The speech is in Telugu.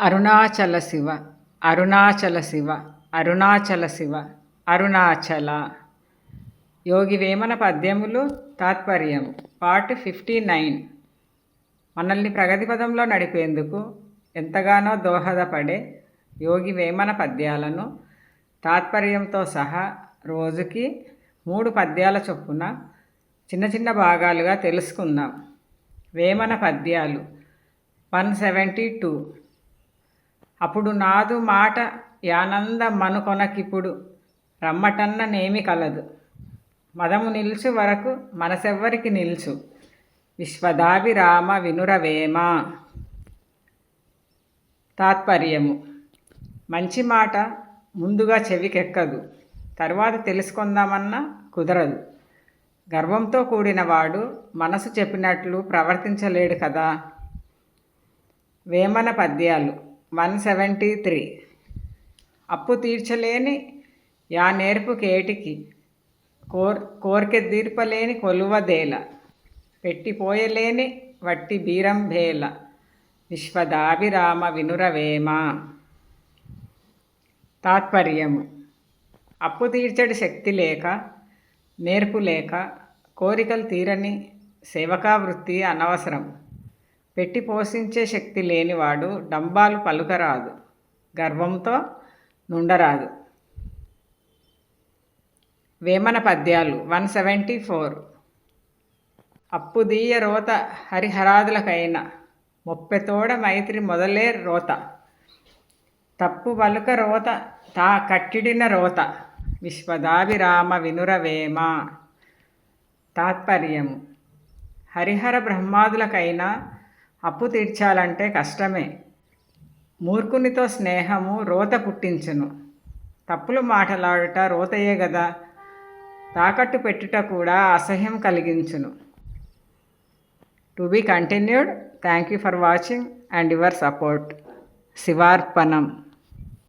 అరుణాచల శివ అరుణాచల శివ అరుణాచల శివ అరుణాచల. యోగి వేమన పద్యములు తాత్పర్యం. Part fifty nine. మనల్ని ప్రగతి పదంలో నడిపేందుకు ఎంతగానో దోహదపడే యోగి వేమన పద్యాలను తాత్పర్యంతో సహా రోజుకి మూడు పద్యాల చొప్పున చిన్న చిన్న భాగాలుగా తెలుసుకుందాం. వేమన పద్యాలు వన్ సెవెంటీ టూ. అప్పుడు నాదు మాట యానంద మనుకొనకిప్పుడు రమ్మటన్న నేమి కలదు. మదము నిల్చు వరకు మనసెవ్వరికి నిల్చు. విశ్వదాభిరామ వినురవేమ. తాత్పర్యము. మంచి మాట ముందుగా చెవికెక్కదు. తర్వాత తెలుసుకుందామన్నా కుదరదు. గర్వంతో కూడిన వాడు మనసు చెప్పినట్లు ప్రవర్తించలేడు కదా. వేమన పద్యాలు. One seventy three. అప్పు తీర్చలేని యా నేర్పు కేటికి. కోర్ కోరిక తీర్పలేని కొలువదేల పెట్టిపోయలేని వట్టి బీరం భేల. విశ్వదాభిరామ వినురవేమ. తాత్పర్యము. అప్పు తీర్చడి శక్తి లేక నేర్పు లేక కోరికలు తీరని సేవకా వృత్తి అనవసరం. పెట్టి పోషించే శక్తి లేనివాడు డంబాలు పలుకరాదు గర్వంతో నుండరాదు. వేమన పద్యాలు వన్ సెవెంటీ ఫోర్. అప్పుదీయ రోత హరిహరాదులకైన మొప్పెతోడ మైత్రి మొదలే రోత. తప్పు పలుక రోత తా కట్టిడిన రోత. విశ్వదాభిరామ వినురవేమ తాత్పర్యము. హరిహర బ్రహ్మాదులకైనా అప్పు తీర్చాలంటే కష్టమే. మూర్ఖునితో స్నేహము రోత పుట్టించును. తప్పులు మాటలాడుట రోతయే గదా. తాకట్టు పెట్టుట కూడా అసహ్యం కలిగించును. To be continued. Thank you for watching and your support. శివార్పణం.